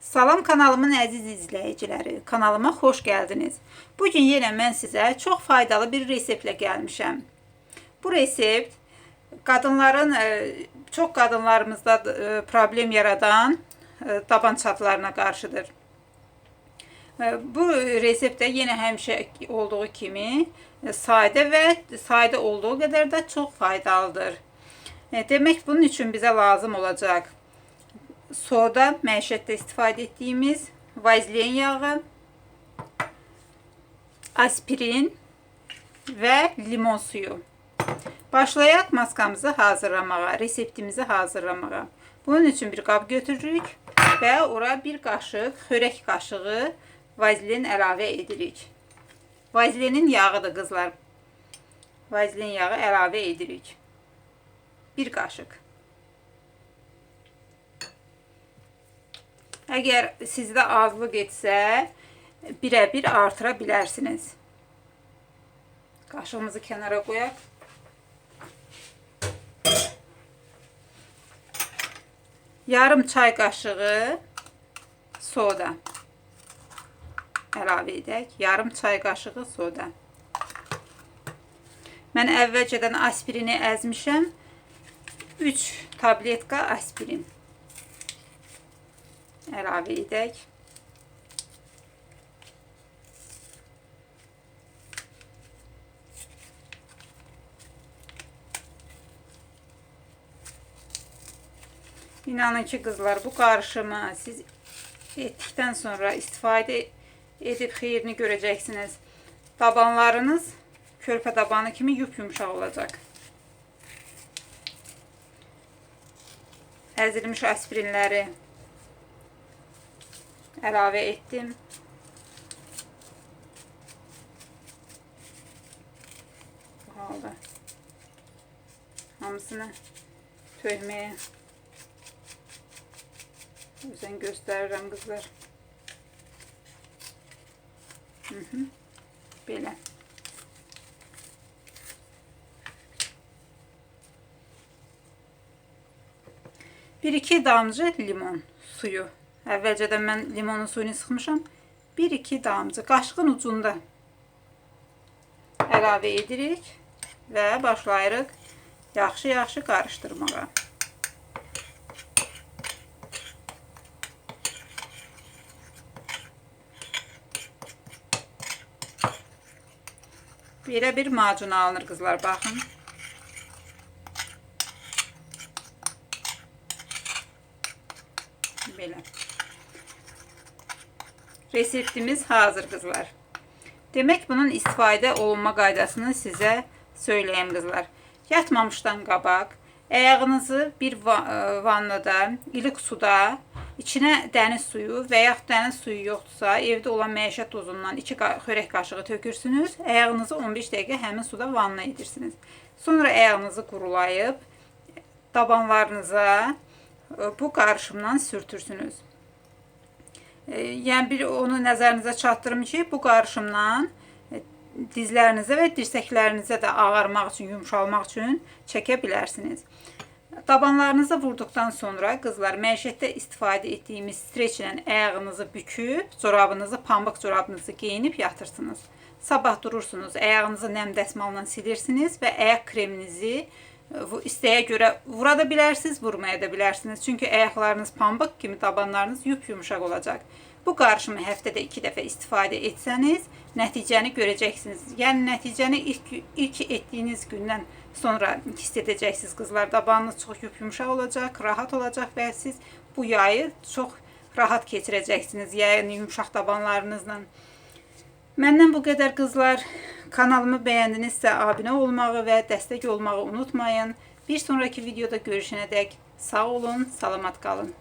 Salam kanalımın əziz izləyiciləri, kanalıma xoş gəldiniz. Bu gün yenə mən sizə çox faydalı bir reseptlə gəlmişəm. Bu resept qadınların e, çox qadınlarımızda e, problem yaradan e, taban çatlarına qarşıdır. E, Bu reseptdə yenə həmişə olduğu kimi e, sadə və sadə olduğu qədər də çox faydalıdır. E, Demək bunun üçün bizə lazım olacaq soda, məişətdə istifadə etdiyimiz vazelin yağı, aspirin və limon suyu. Başlayaq maskamızı hazırlamağa, reseptimizi hazırlamağa. Bunun üçün bir qab götürürük və ora bir qaşıq, xörək qaşığı vazelin əlavə edirik. Vazelinin yağıdır qızlar. Vazelin yağı əlavə edirik. Bir qaşıq. Əgər sizdə azlıq etsə, birə-bir artıra bilərsiniz. Qaşığımızı kənara qoyaq. Yarım çay qaşığı soda əlavə edək. Yarım çay qaşığı soda. Mən əvvəlcədən aspirini əzmişəm. 3 tabletka aspirin əlavə edək. İnanın ki qızlar, bu qarışımı siz etdikdən sonra istifadə edib xeyrini görəcəksiniz. Tabanlarınız körpə tabanı kimi yup-yumşaq olacaq. Əzilmiş aspirinləri əlavə etdim. Bu halda hamısını tökməyə özen göstərirəm qızlar. Hı -hı. Belə. Bir iki damcı limon suyu. Əvvəlcədən mən limonun suyunu sıxmışam. Bir iki damcı qaşığın ucunda əlavə edirik və başlayırıq yaxşı-yaxşı qarışdırmağa. Belə bir macun alınır qızlar, baxın. Belə. Reseptimiz hazır qızlar. Demək bunun istifadə olunma qaydasını sizə söyləyəm qızlar. Yatmamışdan qabaq ayağınızı bir ə, vannada, ilik suda içinə dəniz suyu və yaxud dəniz suyu yoxdursa, evdə olan məişət tozundan 2 xörək qaşığı tökürsünüz. Ayağınızı 15 dəqiqə həmin suda vanna edirsiniz. Sonra ayağınızı qurulayıb tabanlarınıza ə, bu qarışımdan sürtürsünüz. E, Yəni bir onu nəzərinizə çatdırım ki, bu qarışımdan e, dizlərinizə və dirsəklərinizə də ağarmaq üçün, yumşalmaq üçün çəkə bilərsiniz. Tabanlarınıza vurduqdan sonra qızlar məişətdə istifadə etdiyimiz streçlə ayağınızı büküb, corabınızı, pambıq corabınızı geyinib yatırsınız. Sabah durursunuz, ayağınızı nəm dəsmalla silirsiniz və ayaq kreminizi istəyə görə vura da bilərsiniz, vurmaya da bilərsiniz. Çünki ayaqlarınız pambıq kimi, tabanlarınız yup-yumşaq olacaq. Bu qarışımı həftədə 2 dəfə istifadə etsəniz, nəticəni görəcəksiniz. Yəni nəticəni ilk ilk etdiyiniz gündən sonra hiss edəcəksiniz qızlar. Tabanınız çox yup-yumşaq olacaq, rahat olacaq və siz bu yayı çox rahat keçirəcəksiniz. Yəni yumşaq tabanlarınızla. Məndən bu qədər qızlar. Kanalımı bəyəndinizsə abunə olmağı və dəstək olmağı unutmayın. Bir sonraki videoda görüşənədək sağ olun, salamat qalın.